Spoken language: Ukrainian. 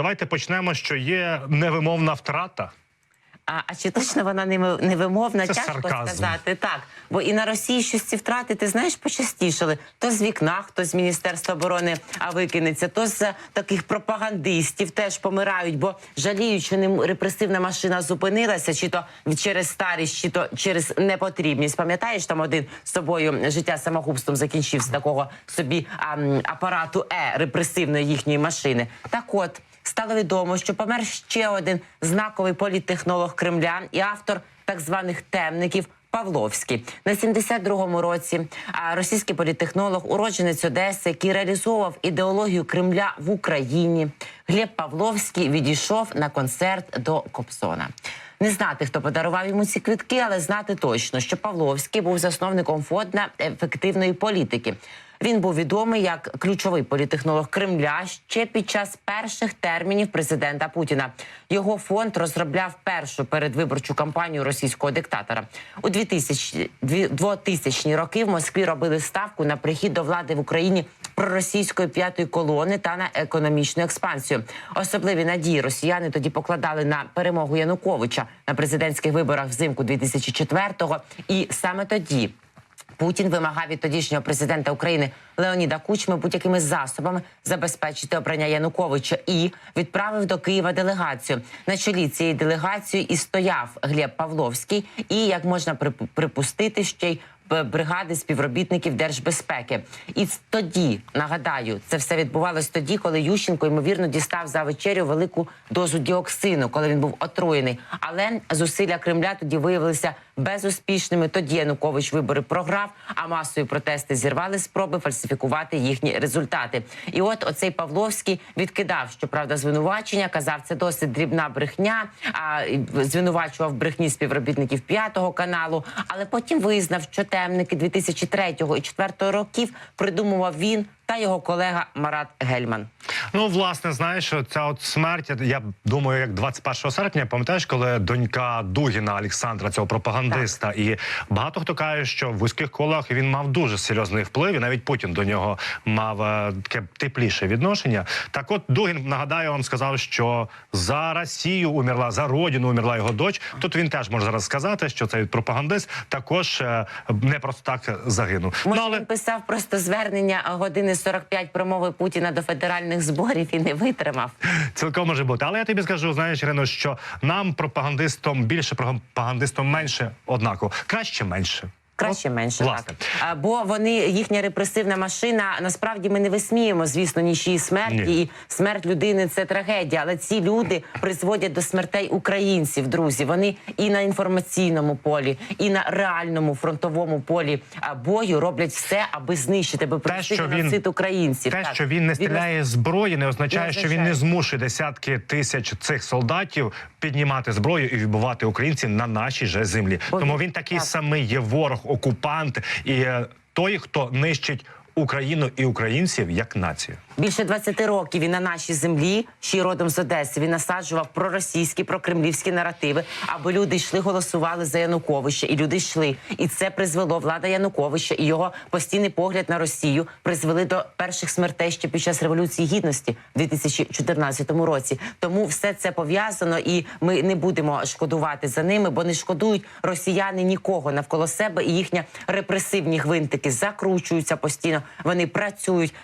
давайте почнемо, що є невимовна втрата. А, а чи точно вона невимовна? Це Тяжко сарказм. сказати. Так, бо і на Росії щось ці втрати, ти знаєш, почастішали. То з вікна, хто з Міністерства оборони а, викинеться, то з таких пропагандистів теж помирають, бо жаліють, що ним репресивна машина зупинилася, чи то через старість, чи то через непотрібність. Пам'ятаєш, там один з собою життя самогубством закінчив з такого собі а, апарату Е репресивної їхньої машини. Так от. Стало відомо, що помер ще один знаковий політтехнолог Кремля і автор так званих темників. Павловський на 72-му році а російський політтехнолог, уродженець Одеси, який реалізовував ідеологію Кремля в Україні. Глеб Павловський відійшов на концерт до Кобзона. Не знати, хто подарував йому ці квитки, але знати точно, що Павловський був засновником фонда ефективної політики. Він був відомий як ключовий політтехнолог Кремля ще під час перших термінів президента Путіна. Його фонд розробляв першу передвиборчу кампанію російського диктатора. У 2000, 2000 роки в Москві робили ставку на прихід до влади в Україні проросійської п'ятої колони та на економічну експансію. Особливі надії росіяни тоді покладали на перемогу Януковича на президентських виборах взимку 2004-го. І саме тоді. Путін вимагав від тодішнього президента України Леоніда Кучми будь-якими засобами забезпечити обрання Януковича і відправив до Києва делегацію. На чолі цієї делегації і стояв Глеб Павловський, і як можна припу- припустити, ще й бригади співробітників держбезпеки. І тоді нагадаю, це все відбувалось тоді, коли Ющенко ймовірно дістав за вечерю велику дозу діоксину, коли він був отруєний. Але зусилля Кремля тоді виявилися безуспішними. Тоді Янукович вибори програв, а масові протести зірвали спроби фальсифікувати їхні результати. І от оцей Павловський відкидав, щоправда, звинувачення, казав, це досить дрібна брехня. А звинувачував брехні співробітників п'ятого каналу. Але потім визнав, що темники 2003 і 2004 років придумував він та його колега Марат Гельман. Ну, власне, знаєш, ця от смерть, я думаю, як 21 серпня, пам'ятаєш, коли донька Дугіна Олександра, цього пропагандиста, і багато хто каже, що в вузьких колах він мав дуже серйозний вплив, і навіть Путін до нього мав е, таке тепліше відношення. Так, от Дугін нагадаю, вам сказав, що за Росію умерла, за родину умерла його дочь. Тут він теж може зараз сказати, що цей пропагандист також е, не просто так загинув. Може, ну, але він писав просто звернення години 45 промови Путіна до федеральних зборів і не витримав. Цілком може бути, але я тобі скажу, знаєш, Ірино, що нам пропагандистом більше, пропагандистом менше однаково. Краще менше. Краще менше власне. так. Бо вони їхня репресивна машина. Насправді ми не висміємо, звісно, нічиї смерті. Ні. І смерть людини це трагедія. Але ці люди призводять до смертей українців, друзі. Вони і на інформаційному полі, і на реальному фронтовому полі бою роблять все, аби знищити, аби привести що українців. Те, Так. що він не стріляє зброї, не означає, Не що він не змушує десятки тисяч цих солдатів піднімати зброю і вбивати українців на нашій же землі. Бо Тому він- він такий так. самий є ворог, окупант і е, той, хто нищить Україну і українців як націю. Більше 20 років він на нашій землі, ще й родом з Одеси. Він насаджував проросійські, прокремлівські наративи, аби люди йшли, голосували за Януковича, і люди йшли. І це призвело влада Януковича і його постійний погляд на Росію призвели до перших смертей ще під час революції гідності в 2014 році. Тому все це пов'язано, і ми не будемо шкодувати за ними, бо не шкодують росіяни нікого навколо себе, і їхні репресивні гвинтики закручуються постійно. Вони працюють